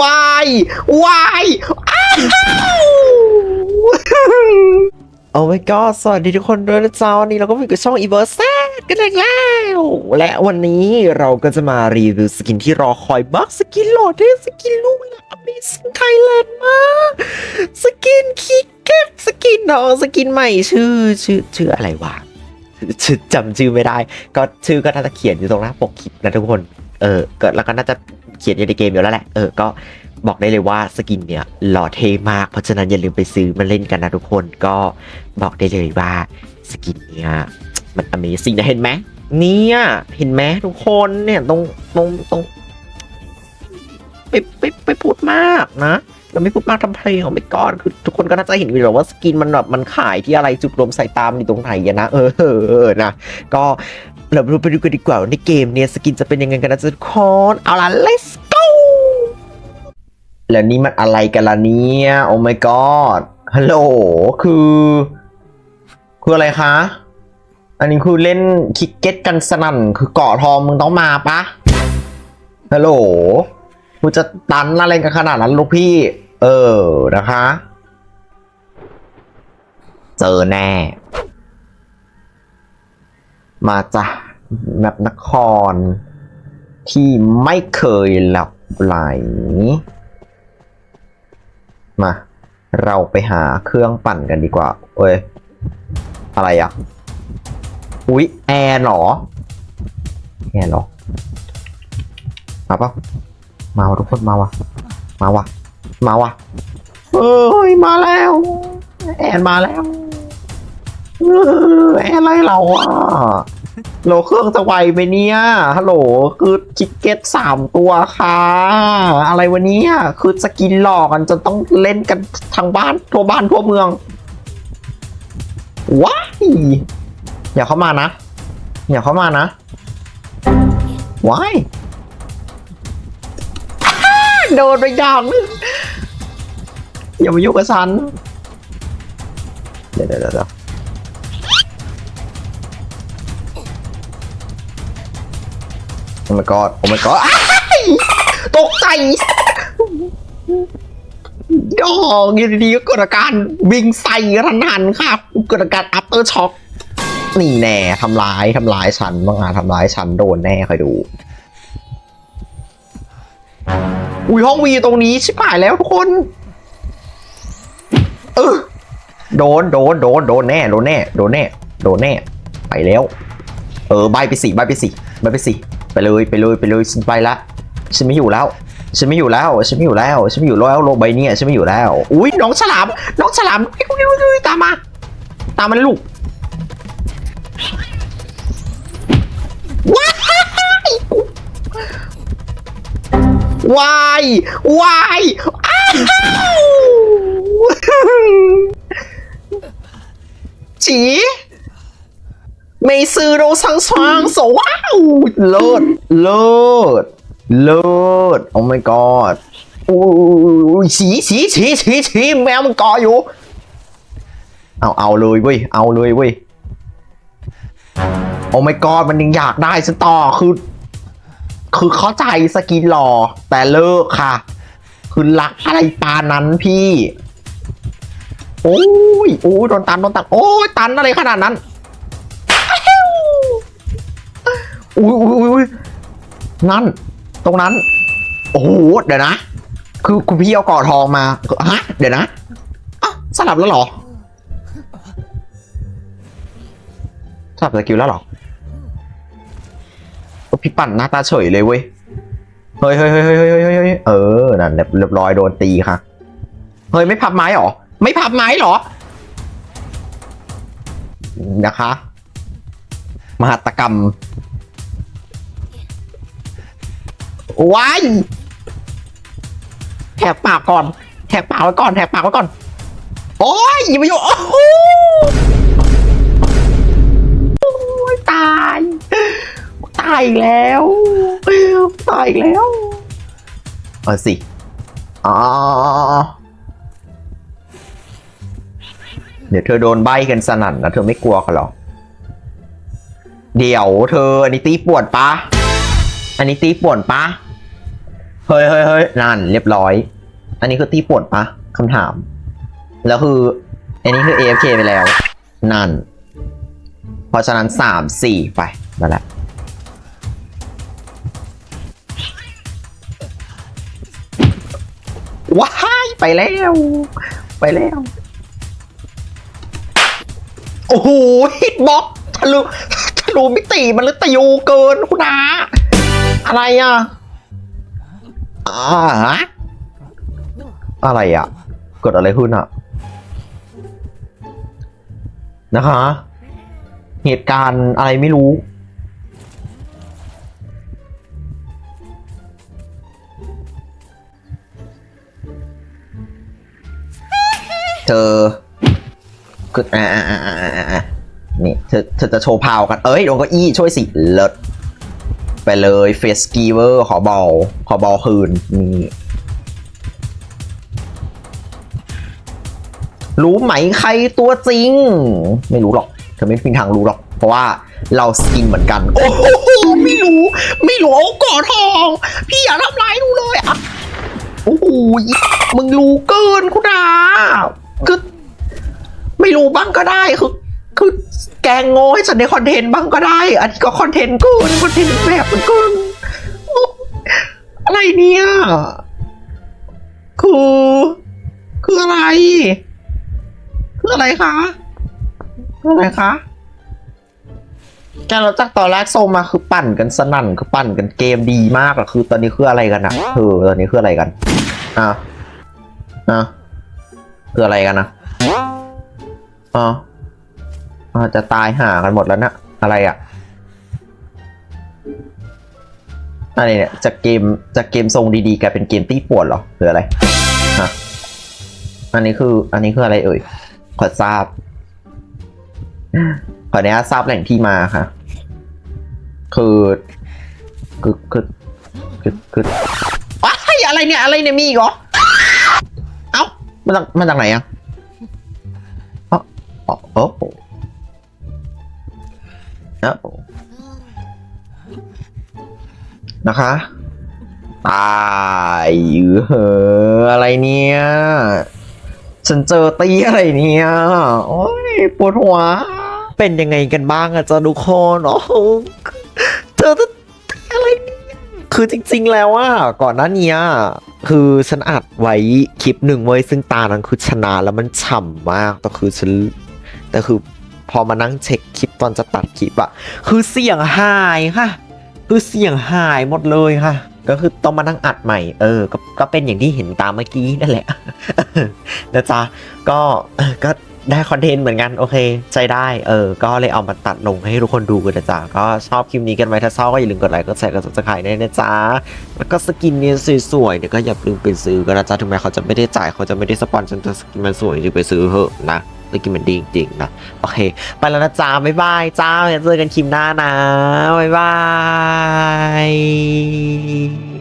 วายวายอ้าวโอ้ my god สวัสดีทุกคนด้วยนะจ๊ะวันนี้เราก็อยู่กับช่อง e v e r s a กันอีกแล้ว และวันนี้เราก็จะมารีวิวสกินที่รอคอยบักสกินโหลดที่สกินลูกหลาน Amazing Thailand มากสกินคิกเก็ตสกินน้องสกินใหม่ชื่อชื่อชื่ออะไรวะชื่อจำชื่อไม่ได้ ก็ชื่อก็น่าจะเขียนอยู่ตรงหน้าปกคลิปนะทุกคน เออเก็แล้วก็น่าจะ เขียนอยู่ในเกมอยู่แล้วแหละ เออ ก็บอกได้เลยว่าสกินเนี่ยหล่อเท่มาก เพราะฉะนั้นอย่าลืมไปซื้อมาเล่นกันนะทุกคน ก็บอกได้เลยว่าสกินเนี่ยมัน Amazing นะเห็นไหมเนี่ยเห็นไหมทุกคนเนี่ยตรงตรงตรงไปไปไปพูดมากนะเราไม่พูดมากทำเพลงของไม่ก้อนคือทุกคนก็น่าจะเห็นอยู่แล้วว่าสกินมันแบบมันขายที่อะไรจุดรวมสายตามอยู่ตรงไหนอะนะเออเออเออนะก็ เราไปดูกันดีกว่าในเกมเนี่ยสกินจะเป็นยังไงกันนะทุกคนเอาล่ะ let's go แล้วนี่มันอะไรกันล่ะเนี่ย โอ้ my god ฮัลโหลคือ คืออะไรคะ อันนี้คือเล่นคิกเก็ตกันสนั่น คือเกาะทองมึงต้องมาปะฮัลโหลกูจะตันอะไรกันขนาดนั้นลูกพี่ เออนะคะ เจอแน่ มาจากแบบนคร ที่ไม่เคยหลับไหล มา เราไปหาเครื่องปั่นกันดีกว่า เอ้ย อะไรอะ อุ๊ย แอร์เหรอ แอร์เหรอ มาปะมาวะทุกคนมาวะ มาวะ มาวะ เอ้ย มาแล้ว แอนมาแล้ว เออแอะไรเราอะโหลเครื่องจะไหวไหมเนี่ยฮัลโหลคือคิกเก็ตสามตัวค่ะ อะไรวันนี้คือสกินหลอกกันจนต้องเล่นกันทางบ้านทั่วบ้านทั่วเมืองว้ายอย่าเข้ามานะ อย่าเข้ามานะว้ายโดนไปอย่างนึงอย่ามายุ่งกับฉัน เดี๋ยวเดี๋ยวเดี๋ยว โอ้ my god โอ้ my god อ้ายตกใจดอกอยู่ดีๆก็เกิดอาการวิ่งใส่กระนันครับเกิดอาการ after shock นี่แน่ทำร้ายทำร้ายฉันบ้างอะทำร้ายฉันโดนแน่คอยดู อุ้ยห้องวีตรงนี้ชิบหายแล้วทุกคนเออโดนโดนโดนโดนแน่โดนแน่โดนแน่โดนแน่ไปแล้ว เออใบไปสิใบไปสิใบไปสิไป เลยไปเลยไปเลยฉันไปละฉันไม่อยู่แล้วฉันไม่อยู่แล้วฉันไม่อยู่แล้วฉันไม่อยู่แล้วโลกใบเนี้ฉันไม่อยู่แล้ว อุ้ยน้องฉลามน้องฉลามตามมา ตามมาเลยลูกว้ายวายวายอ้าวจี ไม่ซื้อโรสังสว่างสว้าวเลิศเลิศเลิศโอ้ my god โอ้ยฉีฉีฉีฉีฉีแมวมันเกาะอยู่ เอาเอาเลยเว้ยเอาเลยเว้ยโอ้ my god มันยังอยากได้ฉันต่อคือ คือเข้าใจสกินหล่อแต่เลิกค่ะ คือรักอะไรปานั้นพี่ โอ้ยโอ้ยโดนตันโดนตันโอ้ยตันอะไรขนาดนั้น อุ้ยอุ้ยอุ้ยนั่น ตรงนั้น โอ้โห เดี๋ยวนะ คือคุณพี่เอากาะทองมา ฮะ เดี๋ยวนะอ้าวสลับแล้วเหรอ สลับสกิลแล้วเหรอพี่ปั่นหน้าตาเฉยเลยเว้ย เฮ้ยเฮ้ยเฮ้ยเฮ้ยเฮ้ยเออ นั่นเรียบร้อยโดนตีค่ะ เฮ้ย ไม่พับไม้หรอ ไม่พับไม้หรอ นะคะ มหัตกรรม ว้ายแหกปากก่อนแหกปากไว้ก่อนแหกปากไว้ก่อน โอ้ยอย่ามาอยู่โอ้โหโอ้ยตาย ตายแล้ว ตายแล้วเออสิอ๋อเดี๋ยวเธอโดนใบกันสนั่นนะเธอไม่กลัวเขาหรอก เดี๋ยวเธออันนี้ตีปวดปะอันนี้ตีปวนปะ เฮ้ยเฮ้ยเฮ้ยนั่นเรียบร้อย อันนี้คือตีปวดปะคำถาม แล้วคือ อันนี้คือ AFK ไปแล้ว นั่น เพราะฉะนั้นสามสี่ไปมาแหล้วว้ายไปแล้ว ไปแล้ว โอ้โหฮิตบ็อกทะลุทะลุมิติมันเลยติวเกินคุณอาอะไรอะ อะอะไรอะเกิดอะไรขึ้นอะ นะคะ เหตุการณ์อะไรไม่รู้ เธอคืออ่าอ่าอ่าอ่าอ่านี่เธอเธอจะโชว์พาวกัน เอ้ยโดนก็อี้ช่วยสิ เลิศ ไปเลยเฟสกีเวอร์ขอบอลขอบอลคืนรู้ไหมใครตัวจริง ไม่รู้หรอกเธอไม่มีทางรู้หรอก เพราะว่าเราสกินเหมือนกัน โอ้โหไม่รู้ ไม่รู้เอาก่อทอง พี่อย่าทำร้ายหนูเลยอะโอ้โหมึงรู้เกินคุณอาคือไม่รู้บ้างก็ได้คือ คือแกงโง่ให้ฉันในคอนเทนต์บ้างก็ได้ อันนี้ก็คอนเทนต์กินคอนเทนต์แบบมันกินโอ๊ยอะไรเนี่ยคือ คืออะไร คืออะไรคะคืออะไรคะแกเราจากตอนแรกโซมาคือปั่นกันสนั่นคือปั่นกันเกมดีมากอะคือ ตอนนี้คืออะไรกันอะเออตอนนี้คืออะไรกันอะอะคืออะไรกันนะอะ จะตายหากันหมดแล้วนะอะไรอะอะไรเนี่ยจากเกมจากเกมทรงดีๆกลายเป็นเกมตีปวดเหรอหรืออะไรฮะอันนี้คือ อันนี้คืออะไรเอ่ยขอทราบ ขออนุญาตทราบแหล่งที่มาค่ะ คือคือคือคือคือว้ายอะไรเนี่ย อะไรเนี่ยมีอีกเหรอ เอ้ามาจากมาจากไหนอะเอ๋ออ๋อโอ้ โหโอ้โหนะคะ ตายเอออะไรเนี่ย ฉันเจอตีอะไรเนี่ย โอ้ยปวดหัว เป็นยังไงกันบ้างอะจ๊ะทุกคนโอ้โหเจอตีอะไรเนี่ยคือจริงๆแล้วอะก่อนหน้านี้คือฉันอัดไว้คลิปหนึ่งไว้ซึ่งตานั้นคือชนะแล้วมันฉ่ำมากแต่คือฉันแต่คือ พอมานั่งเช็คคลิปตอนจะตัดคลิปอะคือเสียงหายค่ะ คือเสียงหายหมดเลยค่ะ ก็คือต้องมานั่งอัดใหม่ เออก็ก็เป็นอย่างที่เห็นตามเมื่อกี้นั่นแหละนะจ๊ะก็ก็ได้คอนเทนต์เหมือนกันโอเค ใจได้เออ ก็เลยเอามาตัดลงให้ทุกคนดูกันนะจ๊ะ ก็ชอบคลิปนี้กันไว้ถ้าชอบก็อย่าลืมกดไลค์กดแชร์กด subscribe ด้วยนะจ๊ะ แล้วก็สกินเนี่ยสวยๆเนี่ยวก็อย่าลืมไปซื้อกันนะจ๊ะ ถึงแม้เขาจะไม่ได้จ่ายเขาจะไม่ได้สปอนเซอร์แต่สกินมันสวยจริงไปซื้อเถอะนะ สกินมันดีจริงๆนะ โอเค ไปแล้วนะจ้าบ๊ายบายจ้าเจอกันคลิปหน้านะ บ๊ายบาย